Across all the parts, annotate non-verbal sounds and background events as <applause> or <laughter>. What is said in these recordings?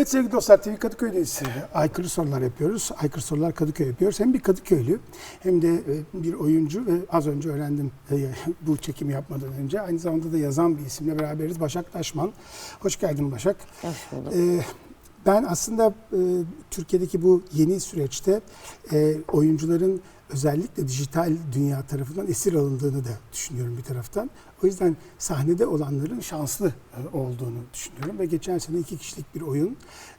Evet sevgili dostlar TV Kadıköy'deyiz. Aykırı sorular yapıyoruz. Aykırı sorular Kadıköy yapıyoruz. Hem bir Kadıköylü hem de e, bir oyuncu ve az önce öğrendim e, <laughs> bu çekimi yapmadan önce. Aynı zamanda da yazan bir isimle beraberiz. Başak Taşman. Hoş geldin Başak. Hoş bulduk. Ee, ben aslında e, Türkiye'deki bu yeni süreçte e, oyuncuların özellikle dijital dünya tarafından esir alındığını da düşünüyorum bir taraftan. O yüzden sahnede olanların şanslı e, olduğunu düşünüyorum ve geçen sene iki kişilik bir oyun,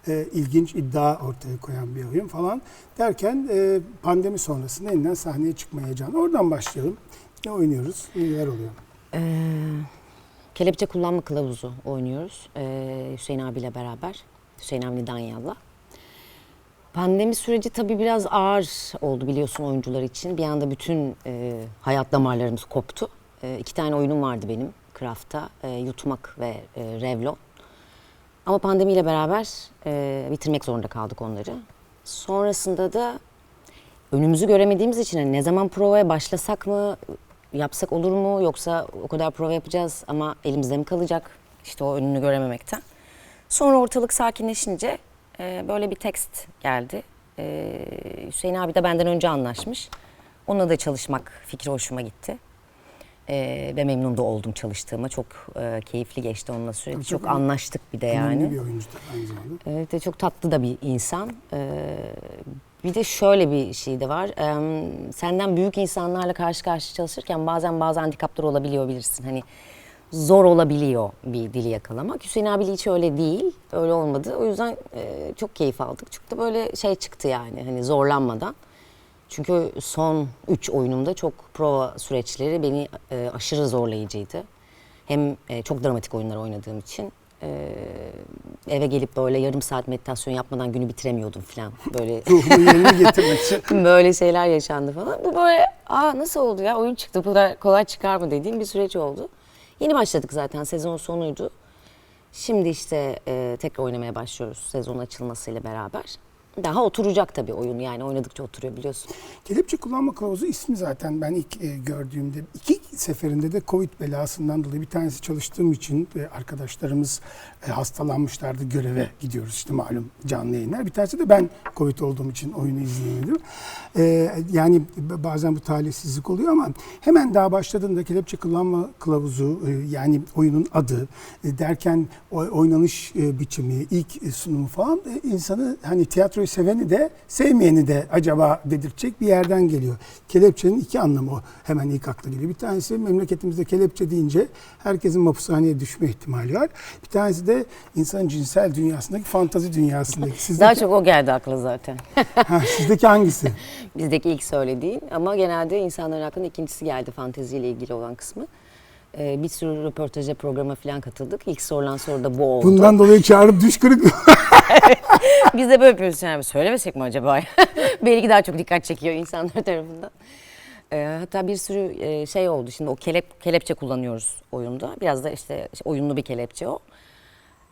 e, ilginç iddia ortaya koyan bir oyun falan derken e, pandemi sonrasında yeniden sahneye çıkma heyecanı. Oradan başlayalım. Ne oynuyoruz, neler oluyor? Ee, kelepçe kullanma kılavuzu oynuyoruz. Ee, Hüseyin abiyle beraber. Hüseyin Avni Danyal'la. Pandemi süreci tabii biraz ağır oldu biliyorsun oyuncular için. Bir anda bütün e, hayat damarlarımız koptu. E, iki tane oyunum vardı benim Craft'ta. E, Yutmak ve e, Revlon. Ama pandemiyle beraber e, bitirmek zorunda kaldık onları. Sonrasında da önümüzü göremediğimiz için hani ne zaman provaya başlasak mı, yapsak olur mu yoksa o kadar prova yapacağız ama elimizde mi kalacak? İşte o önünü görememekten. Sonra ortalık sakinleşince e, böyle bir tekst geldi. E, Hüseyin abi de benden önce anlaşmış. Onunla da çalışmak fikri hoşuma gitti. E, ve memnun da oldum çalıştığıma. Çok e, keyifli geçti onunla. Tabii Çok çok anlaştık bir de yani. bir oyuncu aynı zamanda. Evet ve çok tatlı da bir insan. Ee, bir de şöyle bir şey de var. Ee, senden büyük insanlarla karşı karşıya çalışırken bazen bazı handikaplar olabiliyor bilirsin. Hani zor olabiliyor bir dili yakalamak. Hüseyin abiyle hiç öyle değil. Öyle olmadı. O yüzden e, çok keyif aldık. Çok da böyle şey çıktı yani hani zorlanmadan. Çünkü son üç oyunumda çok prova süreçleri beni e, aşırı zorlayıcıydı. Hem e, çok dramatik oyunlar oynadığım için e, eve gelip böyle yarım saat meditasyon yapmadan günü bitiremiyordum falan. Böyle <laughs> Ruhunu yerine getirmek için. <laughs> böyle şeyler yaşandı falan. Bu böyle aa nasıl oldu ya oyun çıktı bu kadar kolay çıkar mı dediğim bir süreç oldu. Yeni başladık zaten sezon sonuydu. Şimdi işte e, tekrar oynamaya başlıyoruz sezon açılmasıyla beraber. Daha oturacak tabii oyun yani oynadıkça oturuyor biliyorsun. Kelepçe kullanma kılavuzu ismi zaten ben ilk e, gördüğümde iki seferinde de Covid belasından dolayı bir tanesi çalıştığım için arkadaşlarımız e, hastalanmışlardı göreve gidiyoruz işte malum canlı yayınlar. Bir tanesi de ben Covid olduğum için oyunu izleyemedim. E, yani bazen bu talihsizlik oluyor ama hemen daha başladığında kelepçe kullanma kılavuzu e, yani oyunun adı derken oynanış biçimi ilk sunumu falan insanı hani tiyatroyu seveni de sevmeyeni de acaba dedirtecek bir yerden geliyor. Kelepçenin iki anlamı hemen ilk akla geliyor. Bir tanesi memleketimizde kelepçe deyince herkesin mapushaneye düşme ihtimali var. Bir tanesi de insanın cinsel dünyasındaki fantazi dünyasındaki. <laughs> Sizdeki, Daha çok o geldi akla zaten. <laughs> ha, sizdeki hangisi? <laughs> Bizdeki ilk söylediğin ama genelde insanların aklına ikincisi geldi fanteziyle ilgili olan kısmı. Ee, bir sürü röportaja programa falan katıldık. İlk sorulan soru da bu oldu. Bundan dolayı çağırıp düş kırık Biz de böyle yapıyoruz yani söylemesek mi acaba? Belki daha çok dikkat çekiyor insanlar tarafından. Ee, hatta bir sürü e, şey oldu. Şimdi o kelep, kelepçe kullanıyoruz oyunda. Biraz da işte, işte oyunlu bir kelepçe o.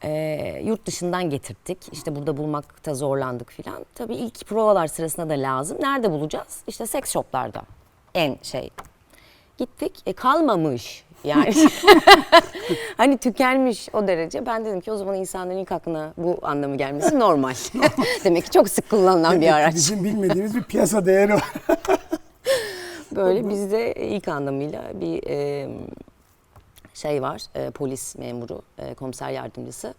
Ee, yurt dışından getirttik. İşte burada bulmakta zorlandık filan. Tabii ilk provalar sırasında da lazım. Nerede bulacağız? İşte seks shoplarda. En şey. Gittik. E, kalmamış. Yani <laughs> hani tükenmiş o derece. Ben dedim ki o zaman insanların ilk aklına bu anlamı gelmesi normal. <laughs> Demek ki çok sık kullanılan bir araç. Bizim bilmediğimiz bir piyasa değeri var. <laughs> Böyle bizde ilk anlamıyla bir e, şey var, e, polis memuru, e, komiser yardımcısı.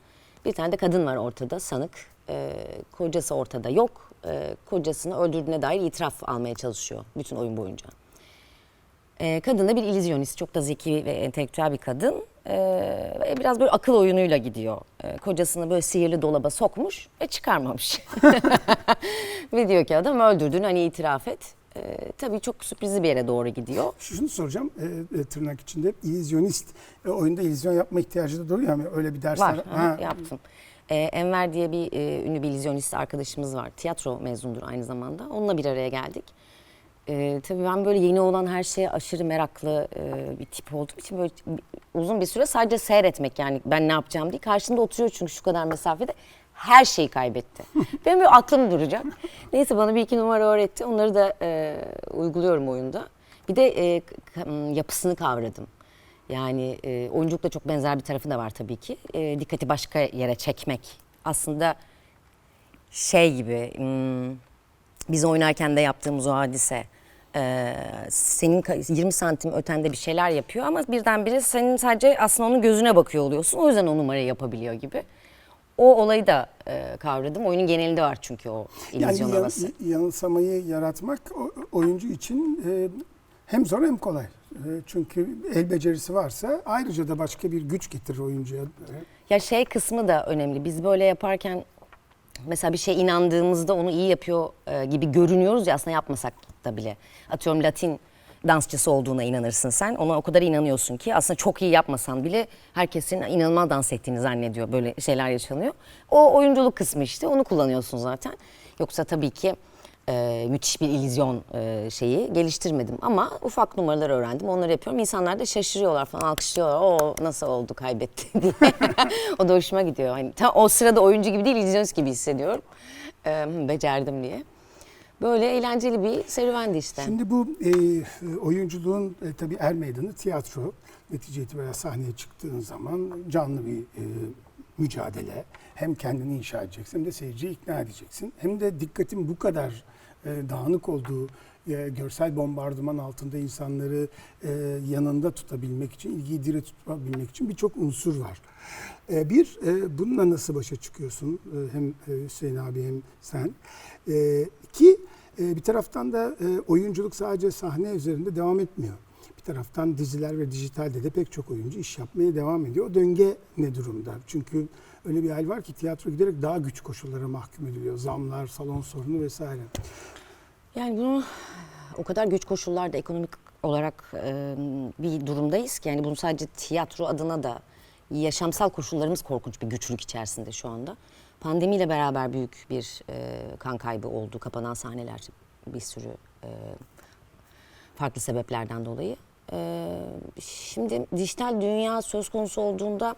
Bir tane de kadın var ortada, sanık. E, kocası ortada yok. E, kocasını öldürdüğüne dair itiraf almaya çalışıyor bütün oyun boyunca. E, kadın da bir illüzyonist, çok da zeki ve entelektüel bir kadın. E, biraz böyle akıl oyunuyla gidiyor. E, kocasını böyle sihirli dolaba sokmuş ve çıkarmamış. ve diyor ki adam öldürdüğünü hani itiraf et. E, tabii çok sürprizli bir yere doğru gidiyor. Şunu soracağım e, e, tırnak içinde. İllüzyonist e, oyunda illüzyon yapma ihtiyacı da doğuyor ama öyle bir dersler. Var, Ha, yaptım. Ee, Enver diye bir e, ünlü bir illüzyonist arkadaşımız var. Tiyatro mezundur aynı zamanda. Onunla bir araya geldik. e, tabii ben böyle yeni olan her şeye aşırı meraklı e, bir tip olduğum için böyle uzun bir süre sadece seyretmek yani ben ne yapacağım diye. Karşımda oturuyor çünkü şu kadar mesafede her şeyi kaybetti. <laughs> Benim böyle aklım duracak. Neyse bana bir iki numara öğretti. Onları da e, uyguluyorum oyunda. Bir de e, yapısını kavradım. Yani e, oyunculukla çok benzer bir tarafı da var tabii ki. E, dikkati başka yere çekmek. Aslında şey gibi hmm, biz oynarken de yaptığımız o hadise e, senin ka- 20 santim ötende bir şeyler yapıyor ama birdenbire senin sadece aslında onun gözüne bakıyor oluyorsun. O yüzden o numarayı yapabiliyor gibi. O olayı da e, kavradım. Oyunun genelinde var çünkü o Yani illüzyon yan- havası. yanılsamayı yaratmak oyuncu için e, hem zor hem kolay. E, çünkü el becerisi varsa ayrıca da başka bir güç getirir oyuncuya. Ya şey kısmı da önemli. Biz böyle yaparken mesela bir şey inandığımızda onu iyi yapıyor e, gibi görünüyoruz ya aslında yapmasak da bile. Atıyorum Latin dansçısı olduğuna inanırsın sen. Ona o kadar inanıyorsun ki aslında çok iyi yapmasan bile herkesin inanılmaz dans ettiğini zannediyor. Böyle şeyler yaşanıyor. O oyunculuk kısmı işte onu kullanıyorsun zaten. Yoksa tabii ki e, müthiş bir illüzyon e, şeyi geliştirmedim ama ufak numaralar öğrendim. Onları yapıyorum. İnsanlar da şaşırıyorlar falan alkışlıyorlar. O nasıl oldu kaybetti <laughs> diye. o da hoşuma gidiyor. Hani tam o sırada oyuncu gibi değil illüzyonist gibi hissediyorum. E, becerdim diye. Böyle eğlenceli bir serüvendi işte. Şimdi bu e, oyunculuğun e, tabii er meydanı tiyatro. Netice itibariyle sahneye çıktığın zaman canlı bir e, mücadele. Hem kendini inşa edeceksin hem de seyirciyi ikna edeceksin. Hem de dikkatin bu kadar e, dağınık olduğu e, görsel bombardıman altında insanları e, yanında tutabilmek için, ilgiyi dire tutabilmek için birçok unsur var. E, bir, e, bununla nasıl başa çıkıyorsun? E, hem e, Hüseyin abi hem sen. E, iki, e, bir taraftan da e, oyunculuk sadece sahne üzerinde devam etmiyor. Bir taraftan diziler ve dijitalde de pek çok oyuncu iş yapmaya devam ediyor. O döngü ne durumda? Çünkü öyle bir hal var ki tiyatro giderek daha güç koşullara mahkum ediliyor. Zamlar, salon sorunu vesaire. Yani bunu o kadar güç koşullarda ekonomik olarak e, bir durumdayız ki yani bunu sadece tiyatro adına da yaşamsal koşullarımız korkunç bir güçlük içerisinde şu anda. Pandemiyle beraber büyük bir e, kan kaybı oldu. Kapanan sahneler bir sürü e, farklı sebeplerden dolayı. E, şimdi dijital dünya söz konusu olduğunda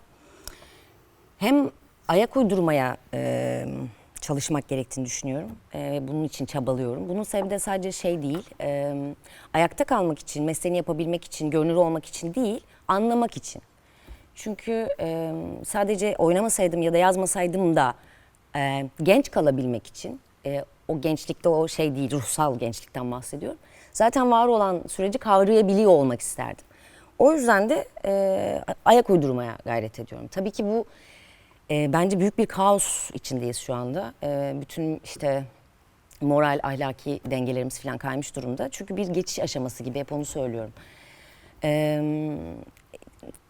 hem ayak uydurmaya e, çalışmak gerektiğini düşünüyorum. E, bunun için çabalıyorum. Bunun sebebi de sadece şey değil, e, ayakta kalmak için, mesleğini yapabilmek için, görünür olmak için değil, anlamak için. Çünkü e, sadece oynamasaydım ya da yazmasaydım da e, genç kalabilmek için, e, o gençlikte o şey değil, ruhsal gençlikten bahsediyorum. Zaten var olan süreci kavrayabiliyor olmak isterdim. O yüzden de e, ayak uydurmaya gayret ediyorum. Tabii ki bu e, bence büyük bir kaos içindeyiz şu anda. E, bütün işte moral, ahlaki dengelerimiz falan kaymış durumda. Çünkü bir geçiş aşaması gibi hep onu söylüyorum. E,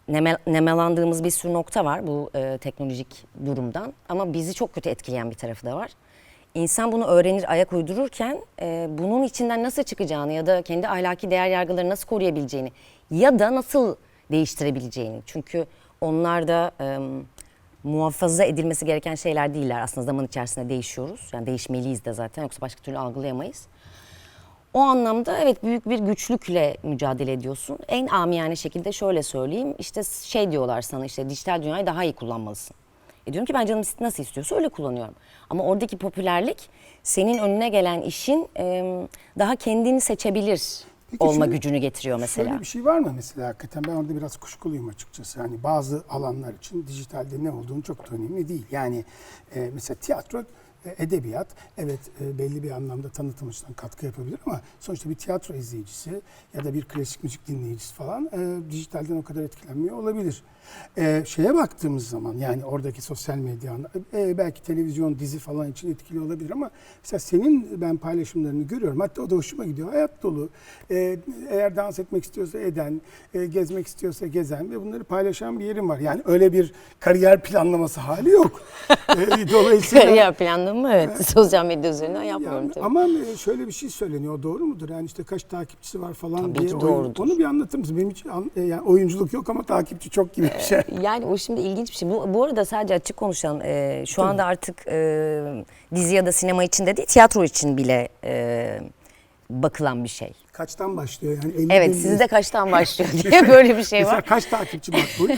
neme- nemalandığımız bir sürü nokta var bu e, teknolojik durumdan. Ama bizi çok kötü etkileyen bir tarafı da var. İnsan bunu öğrenir, ayak uydururken e, bunun içinden nasıl çıkacağını ya da kendi ahlaki değer yargılarını nasıl koruyabileceğini ya da nasıl değiştirebileceğini. Çünkü onlar da e, muhafaza edilmesi gereken şeyler değiller. Aslında zaman içerisinde değişiyoruz. Yani değişmeliyiz de zaten yoksa başka türlü algılayamayız. O anlamda evet büyük bir güçlükle mücadele ediyorsun. En amiyane şekilde şöyle söyleyeyim. İşte şey diyorlar sana işte dijital dünyayı daha iyi kullanmalısın. E diyorum ki ben canım nasıl istiyorsa öyle kullanıyorum. Ama oradaki popülerlik senin önüne gelen işin e, daha kendini seçebilir Peki olma şöyle- gücünü getiriyor mesela. Şöyle bir şey var mı mesela hakikaten ben orada biraz kuşkuluyum açıkçası. Yani bazı alanlar için dijitalde ne olduğunu çok da önemli değil. Yani e, mesela tiyatro edebiyat evet e, belli bir anlamda tanıtım açısından katkı yapabilir ama sonuçta bir tiyatro izleyicisi ya da bir klasik müzik dinleyicisi falan e, dijitalden o kadar etkilenmiyor olabilir. E, şeye baktığımız zaman yani oradaki sosyal medya e, belki televizyon dizi falan için etkili olabilir ama mesela senin ben paylaşımlarını görüyorum. Hatta o da hoşuma gidiyor. Hayat dolu. E, eğer dans etmek istiyorsa eden e, gezmek istiyorsa gezen ve bunları paylaşan bir yerim var. Yani öyle bir kariyer planlaması hali yok. <laughs> E, dolayısıyla Kariyer planlamı evet sosyal medya üzerinden yapmıyorum yani tabii. ama e, şöyle bir şey söyleniyor doğru mudur? Yani işte kaç takipçisi var falan Tabii diye. ki doğrudur. Onu bir anlatır mısın? Benim hiç an- e, yani oyunculuk yok ama takipçi çok gibi bir şey. Yani o şimdi ilginç bir şey. Bu, bu arada sadece açık konuşalım. Ee, şu anda artık e, dizi ya da sinema için de değil, tiyatro için bile e, bakılan bir şey. Kaçtan başlıyor yani? 50 Evet sizde kaçtan başlıyor <laughs> diye böyle bir şey Mesela var. kaç takipçi makbul? <laughs>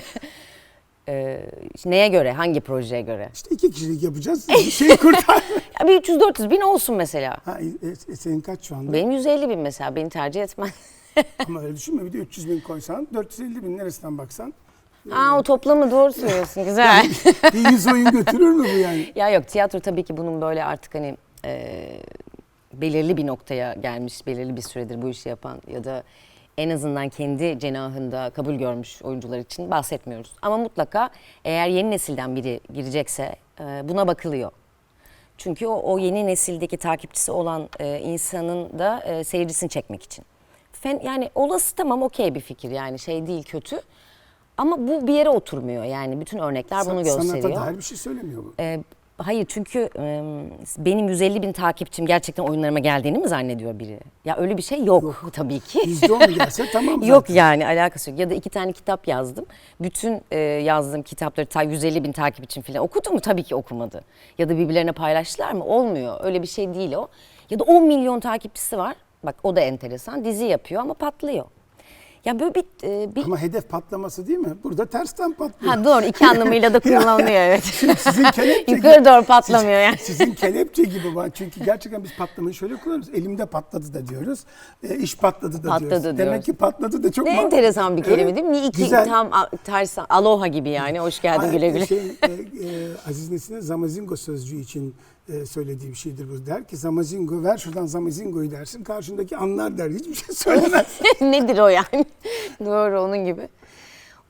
Ee, neye göre, hangi projeye göre? İşte iki kişilik yapacağız. Bir şey kurtar. <laughs> Ya bir 300-400 bin olsun mesela. ha, e, e, senin kaç şu anda? Benim 150 bin mesela, beni tercih etmez. <laughs> Ama öyle düşünme bir de 300 bin koysan 450 bin neresinden baksan Aa o toplamı doğru söylüyorsun, <laughs> güzel. bir 100 oyun götürür mü bu yani? Ya yok tiyatro tabii ki bunun böyle artık hani e, belirli bir noktaya gelmiş, belirli bir süredir bu işi yapan ya da en azından kendi cenahında kabul görmüş oyuncular için bahsetmiyoruz. Ama mutlaka eğer yeni nesilden biri girecekse e, buna bakılıyor. Çünkü o, o yeni nesildeki takipçisi olan e, insanın da e, seyircisini çekmek için. Fen, yani olası tamam okey bir fikir yani şey değil kötü. Ama bu bir yere oturmuyor yani bütün örnekler bunu gösteriyor. Sanata dair bir şey söylemiyor bu. Ee, hayır çünkü e, benim 150 bin takipçim gerçekten oyunlarıma geldiğini mi zannediyor biri? Ya öyle bir şey yok, tabii ki. %10 gelse <laughs> tamam zaten. Yok yani alakası yok. Ya da iki tane kitap yazdım. Bütün e, yazdığım kitapları ta 150 bin takipçim falan okudu mu? Tabii ki okumadı. Ya da birbirlerine paylaştılar mı? Olmuyor. Öyle bir şey değil o. Ya da 10 milyon takipçisi var. Bak o da enteresan. Dizi yapıyor ama patlıyor. Ya böyle bir, e, bir... Ama hedef patlaması değil mi? Burada tersten patlıyor. Ha doğru iki <laughs> anlamıyla da kullanılıyor <laughs> evet. Sizin kelepçe Yukarı doğru patlamıyor yani. Sizin kelepçe gibi var. Çünkü gerçekten biz patlamayı şöyle kullanıyoruz. Elimde patladı da diyoruz. E, iş patladı da Patladı diyoruz. diyoruz. Demek ki patladı da çok Ne enteresan bir kelime Evet, değil mi? İki güzel. tam ters aloha gibi yani. Hoş geldin Ay, güle güle. Şey, e, e, Aziz Nesin'in Zamazingo sözcüğü için e, söylediği bir şeydir bu. Der ki Zamazingo ver şuradan Zamazingo'yu dersin. Karşındaki anlar der. Hiçbir şey söylemez. <laughs> <laughs> Nedir o yani? <laughs> Doğru onun gibi.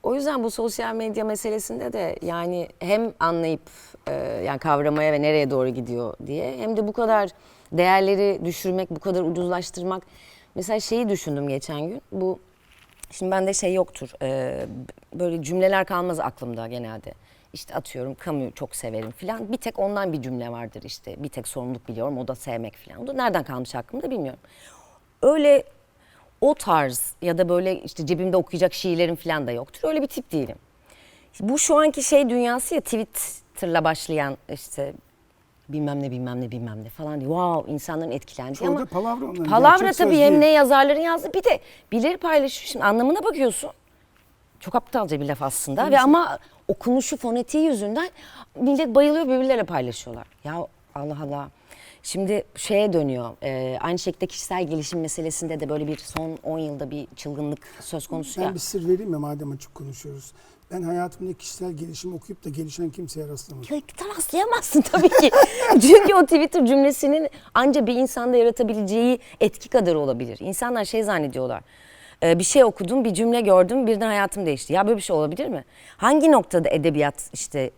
O yüzden bu sosyal medya meselesinde de yani hem anlayıp e, yani kavramaya ve nereye doğru gidiyor diye hem de bu kadar değerleri düşürmek, bu kadar ucuzlaştırmak. Mesela şeyi düşündüm geçen gün. Bu şimdi bende şey yoktur. e, böyle cümleler kalmaz aklımda genelde. İşte atıyorum kamu çok severim filan. Bir tek ondan bir cümle vardır işte. Bir tek sorumluluk biliyorum o da sevmek filan. Nereden kalmış aklımda bilmiyorum. Öyle o tarz ya da böyle işte cebimde okuyacak şiirlerim falan da yoktur. Öyle bir tip değilim. Bu şu anki şey dünyası ya Twitter'la başlayan işte bilmem ne bilmem ne bilmem ne falan diye. Wow insanların etkilendiği Çoğu ama palavra onların, palavra tabii hem ne yazarların yazdığı bir de birileri paylaşıyor. Şimdi anlamına bakıyorsun. Çok aptalca bir laf aslında ve ama okunuşu fonetiği yüzünden millet bayılıyor birbirleriyle paylaşıyorlar. Ya Allah Allah. Şimdi şeye dönüyor. e, aynı şekilde kişisel gelişim meselesinde de böyle bir son 10 yılda bir çılgınlık söz konusu ya. Ben bir sır vereyim mi madem açık konuşuyoruz. Ben hayatımda kişisel gelişim okuyup da gelişen kimseye rastlamadım. Ya rastlayamazsın tabii ki. <laughs> Çünkü o Twitter cümlesinin anca bir insanda yaratabileceği etki kadar olabilir. İnsanlar şey zannediyorlar. Ee, bir şey okudum, bir cümle gördüm, birden hayatım değişti. Ya böyle bir şey olabilir mi? Hangi noktada edebiyat işte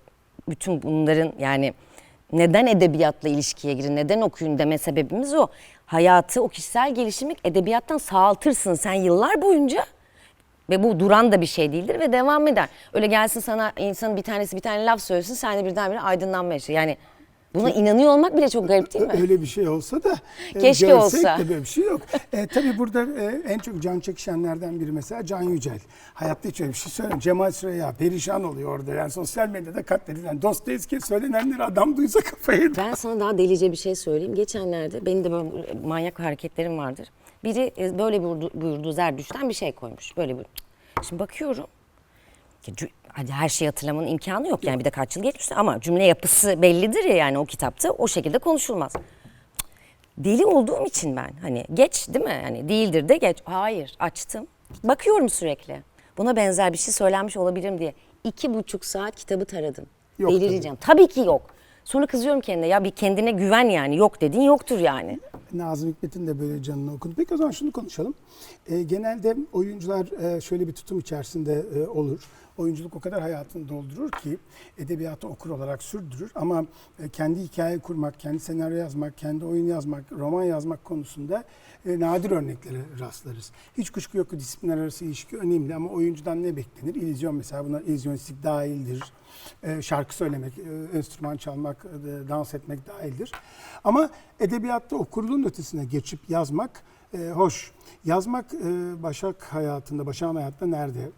bütün bunların yani neden edebiyatla ilişkiye girin, neden okuyun deme sebebimiz o. Hayatı, o kişisel gelişimi edebiyattan sağaltırsın sen yıllar boyunca. Ve bu duran da bir şey değildir ve devam eder. Öyle gelsin sana insanın bir tanesi bir tane laf söylesin sen de birdenbire aydınlanma yaşa. Yani buna inanıyor olmak bile çok garip değil mi? Öyle bir şey olsa da e, Keşke görsek olsa. de böyle bir şey yok. E, tabii burada e, en çok can çekişenlerden biri mesela Can Yücel. Hayatta hiç öyle bir şey söylemiyor. Cemal Süreya perişan oluyor orada. Yani sosyal medyada katledilen Dostoyevski söylenenleri adam duysa kafayı yer. Ben sana daha delice bir şey söyleyeyim. Geçenlerde benim de böyle manyak hareketlerim vardır. Biri e, böyle buyurdu, buyurdu Zerdüş'ten bir şey koymuş. Böyle bir. Şimdi bakıyorum. Ya cü- Hadi her şeyi hatırlamanın imkanı yok yani bir de kaç yıl geçmişti ama cümle yapısı bellidir ya yani o kitapta o şekilde konuşulmaz. Deli olduğum için ben hani geç değil mi? Hani değildir de geç. Hayır açtım. Bakıyorum sürekli. Buna benzer bir şey söylenmiş olabilirim diye. iki buçuk saat kitabı taradım. Yok Delireceğim. Tabii. ki yok. Sonra kızıyorum kendine ya bir kendine güven yani yok dediğin yoktur yani. Nazım Hikmet'in de böyle canını okudu. Peki o zaman şunu konuşalım. E, genelde oyuncular e, şöyle bir tutum içerisinde e, olur. Oyunculuk o kadar hayatını doldurur ki edebiyatı okur olarak sürdürür ama e, kendi hikaye kurmak, kendi senaryo yazmak, kendi oyun yazmak, roman yazmak konusunda e, nadir örneklere rastlarız. Hiç kuşku yok ki disiplinler arası ilişki önemli ama oyuncudan ne beklenir? İllüzyon mesela buna illüzyonistlik dahildir. E, şarkı söylemek, enstrüman çalmak, dans etmek dahildir. Ama edebiyatta okurluğun ötesine geçip yazmak hoş. Yazmak Başak hayatında, Başak'ın hayatında nerede?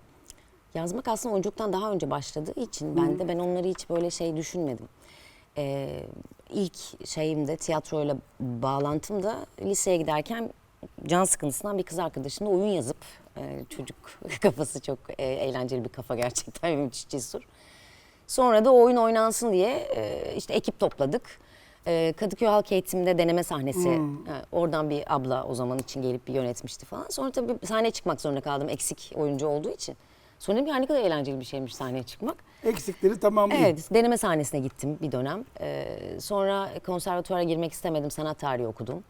Yazmak aslında oyunculuktan daha önce başladığı için ben de ben onları hiç böyle şey düşünmedim. Ee, ilk şeyimde tiyatroyla bağlantım da liseye giderken can sıkıntısından bir kız arkadaşımla oyun yazıp e, çocuk <laughs> kafası çok e, eğlenceli bir kafa gerçekten <laughs> müthiş cesur. Sonra da oyun oynansın diye e, işte ekip topladık. E, Kadıköy Halk Eğitim'de deneme sahnesi. Ha, oradan bir abla o zaman için gelip bir yönetmişti falan. Sonra tabii sahneye çıkmak zorunda kaldım eksik oyuncu olduğu için. Sonra dedim ki "Ya ne kadar eğlenceli bir şeymiş sahneye çıkmak. Eksikleri tamamlayın. Evet, deneme sahnesine gittim bir dönem. Ee, sonra konservatuvara girmek istemedim, sanat tarihi okudum.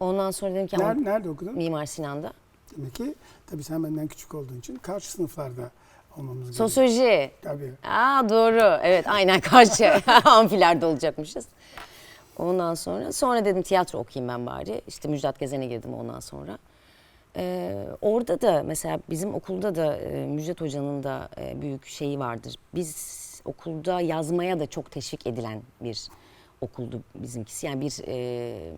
Ondan sonra dedim ki ama Nerede, nerede okudun? Mimar Sinan'da. Demek ki tabii sen benden küçük olduğun için karşı sınıflarda olmamız gerekiyor. Sosyoloji. Tabii. Aa doğru. Evet aynen karşı <laughs> amfilerde olacakmışız. Ondan sonra sonra dedim tiyatro okuyayım ben bari. İşte Müjdat Gezen'e girdim ondan sonra. Ee, orada da mesela bizim okulda da e, Müjdat Hoca'nın da e, büyük şeyi vardır. Biz okulda yazmaya da çok teşvik edilen bir okuldu bizimkisi. Yani bir e,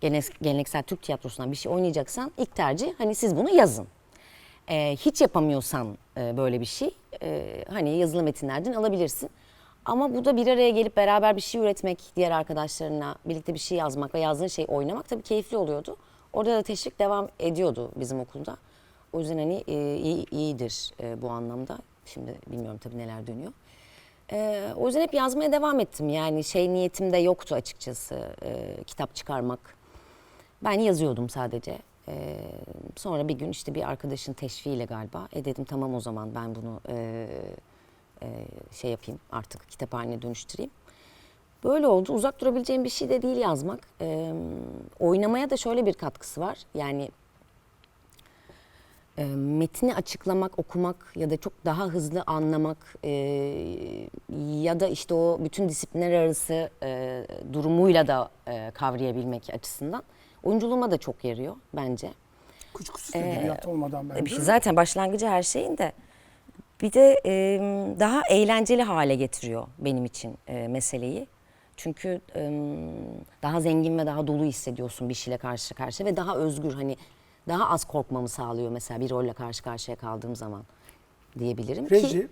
gelenek- geleneksel Türk tiyatrosundan bir şey oynayacaksan ilk tercih hani siz bunu yazın. Ee, hiç yapamıyorsan e, böyle bir şey e, hani yazılı metinlerden alabilirsin. Ama bu da bir araya gelip beraber bir şey üretmek, diğer arkadaşlarına birlikte bir şey yazmak ve yazdığın şeyi oynamak tabii keyifli oluyordu. Orada da teşvik devam ediyordu bizim okulda. O yüzden hani e, iyi, iyidir e, bu anlamda. Şimdi bilmiyorum tabii neler dönüyor. E, o yüzden hep yazmaya devam ettim. Yani şey niyetim de yoktu açıkçası e, kitap çıkarmak. Ben yazıyordum sadece. Ee, sonra bir gün işte bir arkadaşın teşviğiyle galiba. E dedim tamam o zaman ben bunu e, e, şey yapayım artık kitap haline dönüştüreyim. Böyle oldu. Uzak durabileceğim bir şey de değil yazmak. Ee, oynamaya da şöyle bir katkısı var. Yani e, metni açıklamak, okumak ya da çok daha hızlı anlamak e, ya da işte o bütün disiplinler arası e, durumuyla da e, kavrayabilmek açısından oyunculuğuma da çok yarıyor bence. Kuşkusuz edebiyat olmadan E, bence. şey zaten başlangıcı her şeyin de bir de e, daha eğlenceli hale getiriyor benim için e, meseleyi. Çünkü daha zengin ve daha dolu hissediyorsun bir şeyle karşı karşıya ve daha özgür hani daha az korkmamı sağlıyor mesela bir rolle karşı karşıya kaldığım zaman diyebilirim ki. Reji,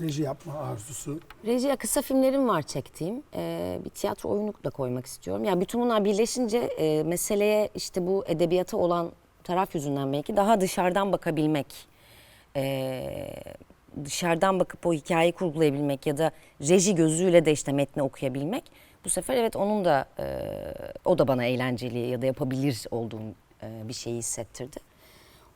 reji yapma arzusu. Rejiye kısa filmlerim var çektiğim. Ee, bir tiyatro oyunu da koymak istiyorum. Yani bütün bunlar birleşince e, meseleye işte bu edebiyata olan taraf yüzünden belki daha dışarıdan bakabilmek. Dışarıdan bakıp o hikayeyi kurgulayabilmek ya da reji gözüyle de işte metni okuyabilmek. Bu sefer evet onun da e, o da bana eğlenceli ya da yapabilir olduğum e, bir şeyi hissettirdi.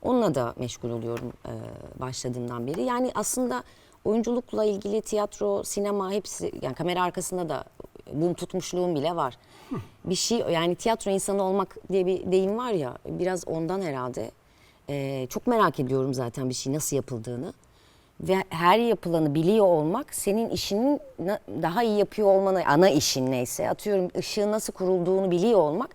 Onunla da meşgul oluyorum e, başladığımdan beri. Yani aslında oyunculukla ilgili tiyatro, sinema hepsi yani kamera arkasında da bum tutmuşluğum bile var. Bir şey yani tiyatro insanı olmak diye bir deyim var ya biraz ondan herhalde. E, çok merak ediyorum zaten bir şey nasıl yapıldığını. Ve her yapılanı biliyor olmak senin işinin daha iyi yapıyor olmanı, ana işin neyse atıyorum ışığın nasıl kurulduğunu biliyor olmak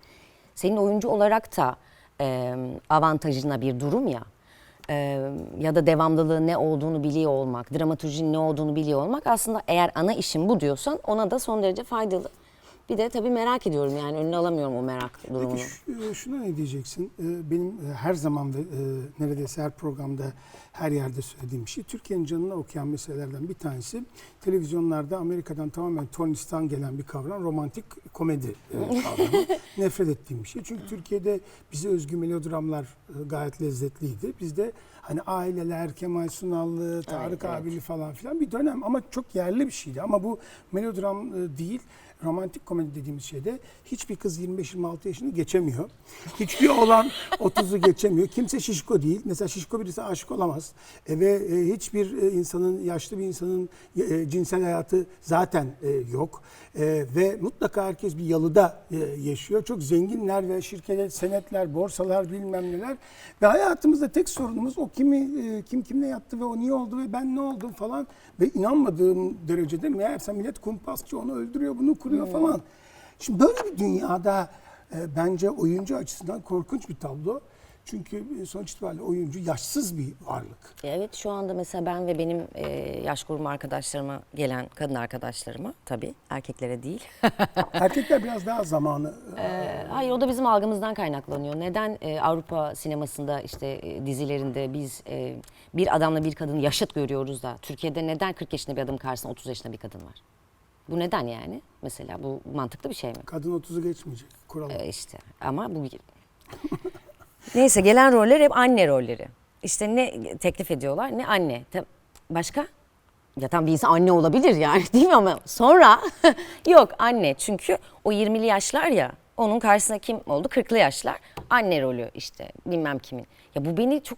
senin oyuncu olarak da e, avantajına bir durum ya. E, ya da devamlılığı ne olduğunu biliyor olmak, dramaturjinin ne olduğunu biliyor olmak aslında eğer ana işin bu diyorsan ona da son derece faydalı. Bir de tabii merak ediyorum yani önüne alamıyorum o merak durumunu. Peki şu- şuna ne diyeceksin? E, Benim e, her zaman ve e, neredeyse her programda her yerde söylediğim bir şey. Türkiye'nin canına okuyan meselelerden bir tanesi televizyonlarda Amerika'dan tamamen Tornistan gelen bir kavram romantik komedi <laughs> kavramı. Nefret ettiğim bir şey. Çünkü Türkiye'de bize özgü melodramlar gayet lezzetliydi. Bizde hani aileler, Kemal Sunallı, Tarık evet. Abili falan filan bir dönem ama çok yerli bir şeydi. Ama bu melodram e, değil romantik komedi dediğimiz şeyde hiçbir kız 25-26 yaşını geçemiyor. Hiçbir oğlan <laughs> 30'u geçemiyor. Kimse şişko değil. Mesela şişko birisi aşık olamaz. E, ve e, hiçbir e, insanın, yaşlı bir insanın e, cinsel hayatı zaten e, yok. E, ve mutlaka herkes bir yalıda e, yaşıyor. Çok zenginler ve şirketler, senetler, borsalar bilmem neler. Ve hayatımızda tek sorunumuz o kimi e, kim kimle yattı ve o niye oldu ve ben ne oldum falan. Ve inanmadığım derecede meğerse millet kumpasçı onu öldürüyor bunu kuruyor falan. Şimdi böyle bir dünyada e, bence oyuncu açısından korkunç bir tablo. Çünkü e, sonuç itibariyle oyuncu yaşsız bir varlık. Evet şu anda mesela ben ve benim e, yaş grubu arkadaşlarıma gelen kadın arkadaşlarıma tabii erkeklere değil. <laughs> Erkekler biraz daha zamanı e, hayır o da bizim algımızdan kaynaklanıyor. Neden e, Avrupa sinemasında işte e, dizilerinde biz e, bir adamla bir kadını yaşıt görüyoruz da Türkiye'de neden 40 yaşında bir adam karşısında 30 yaşında bir kadın var? Bu neden yani? Mesela bu mantıklı bir şey mi? kadın 30'u geçmeyecek kural. Ee, işte ama bu <laughs> Neyse gelen roller hep anne rolleri. İşte ne teklif ediyorlar ne anne. Başka? Ya tam bir insan anne olabilir yani <laughs> değil mi ama sonra <laughs> yok anne çünkü o 20'li yaşlar ya onun karşısında kim oldu 40'lı yaşlar anne rolü işte bilmem kimin. Ya bu beni çok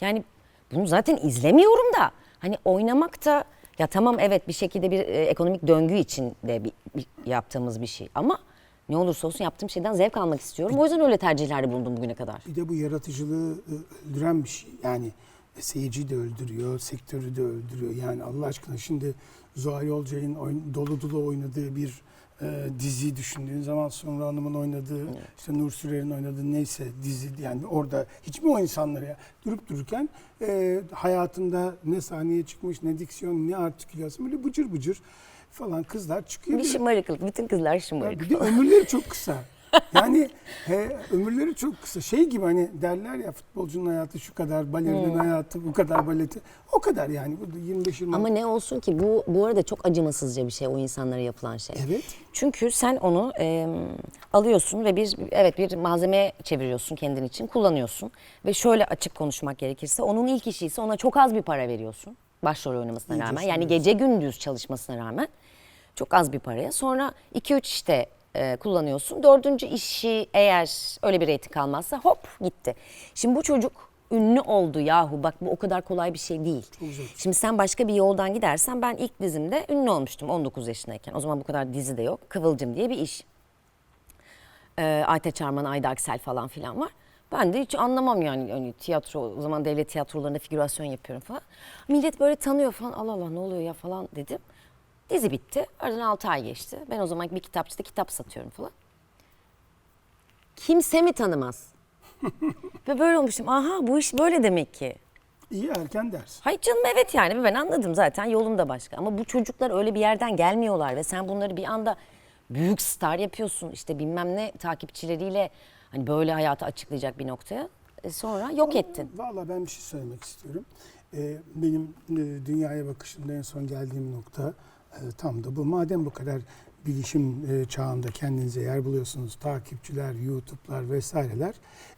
yani bunu zaten izlemiyorum da hani oynamak da ya tamam evet bir şekilde bir e, ekonomik döngü için de bir, bir yaptığımız bir şey ama ne olursa olsun yaptığım şeyden zevk almak istiyorum. O yüzden öyle tercihlerde bulundum bugüne kadar. Bir de bu yaratıcılığı e, öldüren bir şey. Yani e, seyirciyi de öldürüyor, sektörü de öldürüyor. Yani Allah aşkına şimdi Zuhal Yolcay'ın dolu dolu oynadığı bir e, diziyi düşündüğün zaman Sumru Hanım'ın oynadığı, işte Nur Sürer'in oynadığı neyse dizi yani orada hiç mi o insanlar ya durup dururken e, hayatında ne sahneye çıkmış, ne diksiyon, ne artikülasyon böyle bıcır bıcır falan kızlar çıkıyor. Bir şımarıklık. Bütün kızlar şımarık. bir de ömürleri çok <laughs> kısa. Yani he, ömürleri çok kısa. Şey gibi hani derler ya futbolcunun hayatı şu kadar, balerinin hayatı bu kadar baleti. O kadar yani. Bu da 25-20 Ama ne olsun ki bu bu arada çok acımasızca bir şey o insanlara yapılan şey. Evet. Çünkü sen onu e, alıyorsun ve bir evet bir malzeme çeviriyorsun kendin için kullanıyorsun ve şöyle açık konuşmak gerekirse onun ilk işi ise ona çok az bir para veriyorsun başrol oynamasına İyice rağmen yani gece gündüz çalışmasına rağmen çok az bir paraya sonra 2-3 işte e, kullanıyorsun dördüncü işi eğer öyle bir reyting almazsa hop gitti. Şimdi bu çocuk ünlü oldu yahu bak bu o kadar kolay bir şey değil. Şimdi sen başka bir yoldan gidersen ben ilk dizimde ünlü olmuştum 19 yaşındayken. O zaman bu kadar dizi de yok. Kıvılcım diye bir iş. Ee, Aytaç Arman, Ayda Aksel falan filan var. Ben de hiç anlamam yani hani tiyatro, o zaman devlet tiyatrolarında figürasyon yapıyorum falan. Millet böyle tanıyor falan Allah Allah ne oluyor ya falan dedim. Dizi bitti. Aradan 6 ay geçti. Ben o zaman bir kitapçıda kitap satıyorum falan. Kimse mi tanımaz? <laughs> Ve böyle olmuştum. Aha bu iş böyle demek ki. İyi erken ders. Hayır canım evet yani ben anladım zaten yolum da başka. Ama bu çocuklar öyle bir yerden gelmiyorlar ve sen bunları bir anda büyük star yapıyorsun. işte bilmem ne takipçileriyle hani böyle hayatı açıklayacak bir noktaya. E sonra yok ettin. Valla ben bir şey söylemek istiyorum. Ee, benim e, dünyaya bakışımda en son geldiğim nokta e, tam da bu. Madem bu kadar bilişim e, çağında kendinize yer buluyorsunuz, takipçiler, YouTube'lar vesaireler,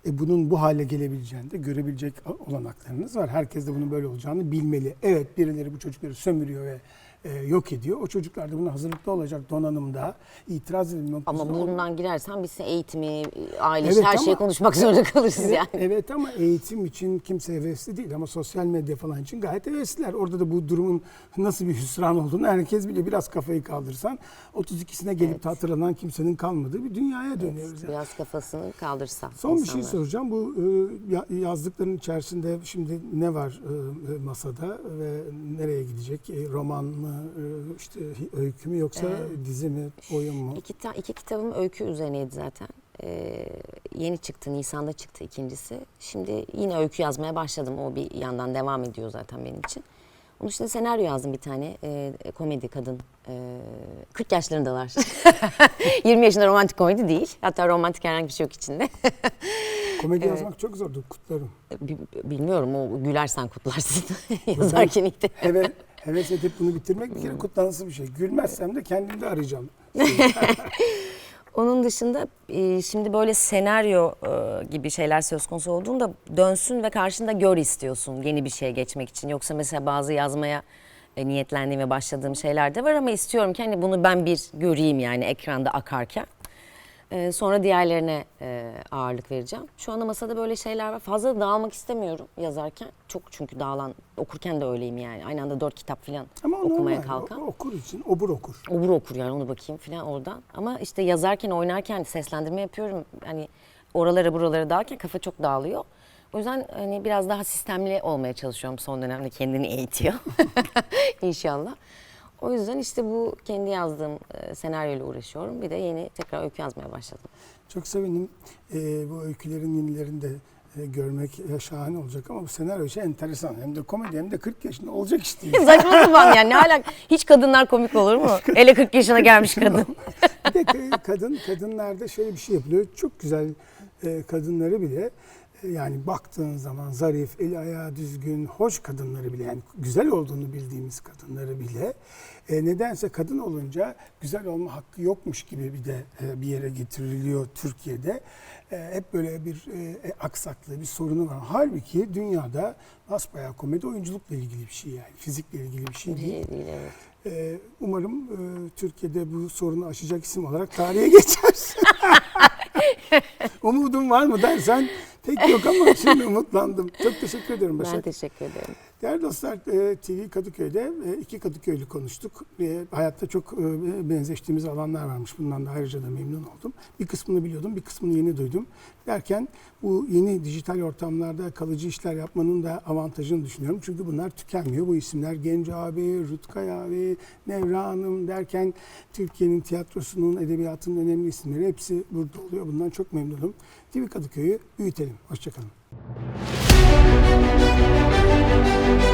e, bunun bu hale gelebileceğini de görebilecek olanaklarınız var. Herkes de bunun böyle olacağını bilmeli. Evet birileri bu çocukları sömürüyor ve e, yok ediyor. O çocuklar da buna hazırlıklı olacak donanımda itiraz edilme Ama bundan girersen biz eğitimi, aile Evet her ama- şeyi konuşmak zorunda kalırız Evet, yani. evet ama eğitim için kimse hevesli değil ama sosyal medya falan için gayet hevesliler. Orada da bu durumun nasıl bir hüsran olduğunu herkes biliyor. Biraz kafayı kaldırsan 32'sine gelip de hatırlanan kimsenin kalmadığı bir dünyaya dönüyoruz. yani. Biraz kafasını kaldırsa. Son bir şey insanlar. soracağım. Bu e, ya- yazdıkların içerisinde şimdi ne var e, masada ve nereye gidecek? E, roman mı, işte öykü mü yoksa dizi mi, oyun mu? İki, ta, iki kitabım öykü üzerineydi zaten. Ee, yeni çıktı, Nisan'da çıktı ikincisi. Şimdi yine öykü yazmaya başladım. O bir yandan devam ediyor zaten benim için. Onun dışında senaryo yazdım bir tane. Ee, komedi kadın. Ee, 40 yaşlarındalar. 20 <laughs> yaşında romantik komedi değil. Hatta romantik herhangi bir şey yok içinde. <laughs> Komedi yazmak çok zordur, kutlarım. Bi- Bilmiyorum o gülersen kutlarsın <laughs> yazarken işte. Heve, heves edip bunu bitirmek bir kere kutlanası bir şey. Gülmezsem de kendimde arayacağım. <laughs> Onun dışında e, şimdi böyle senaryo e, gibi şeyler söz konusu olduğunda dönsün ve karşında gör istiyorsun yeni bir şeye geçmek için. Yoksa mesela bazı yazmaya e, niyetlendiğim ve başladığım şeyler de var ama istiyorum ki hani bunu ben bir göreyim yani ekranda akarken. E, sonra diğerlerine e, ağırlık vereceğim. Şu anda masada böyle şeyler var. Fazla dağılmak istemiyorum yazarken. Çok çünkü dağılan, okurken de öyleyim yani. Aynı anda dört kitap falan Ama o okumaya normal. kalkan. O, okur için, obur okur. Obur okur yani onu bakayım falan oradan. Ama işte yazarken, oynarken seslendirme yapıyorum. Hani oralara buralara dağılırken kafa çok dağılıyor. O yüzden hani biraz daha sistemli olmaya çalışıyorum son dönemde kendini eğitiyor. <laughs> İnşallah. O yüzden işte bu kendi yazdığım e, senaryoyla uğraşıyorum. Bir de yeni tekrar öykü yazmaya başladım. Çok sevindim. Ee, bu öykülerin yenilerini de e, görmek e, şahane olacak ama bu senaryo şey enteresan. Hem de komedi hem de 40 yaşında olacak iş değil. <laughs> Saçma sapan yani ne alak. Hiç kadınlar komik olur mu? <laughs> Hele 40 yaşına gelmiş kadın. <laughs> bir de ka- kadın kadınlarda şöyle bir şey yapılıyor. Çok güzel kadınları bile yani baktığın zaman zarif, eli ayağı düzgün, hoş kadınları bile yani güzel olduğunu bildiğimiz kadınları bile e, nedense kadın olunca güzel olma hakkı yokmuş gibi bir de e, bir yere getiriliyor Türkiye'de. E, hep böyle bir e, aksaklığı, bir sorunu var. Halbuki dünyada basbayağı komedi oyunculukla ilgili bir şey yani. Fizikle ilgili bir şey değil. Değil, değil, evet. Ee, umarım e, Türkiye'de bu sorunu aşacak isim olarak tarihe geçersin. <laughs> <laughs> Umudum var mı dersen pek yok ama <laughs> şimdi umutlandım. Çok teşekkür Ben Başak. teşekkür ederim. Değerli dostlar e, TV Kadıköy'de e, iki Kadıköylü konuştuk. E, hayatta çok benzeştiğimiz alanlar varmış. Bundan da ayrıca da memnun oldum. Bir kısmını biliyordum, bir kısmını yeni duydum. Derken bu yeni dijital ortamlarda kalıcı işler yapmanın da avantajını düşünüyorum. Çünkü bunlar tükenmiyor. Bu isimler Genco abi, Rutkay abi, Nevra Hanım derken Türkiye'nin tiyatrosunun, edebiyatının önemli isimleri hepsi burada oluyor. Bundan çok memnunum. TV Kadıköy'ü büyütelim. Hoşçakalın. Música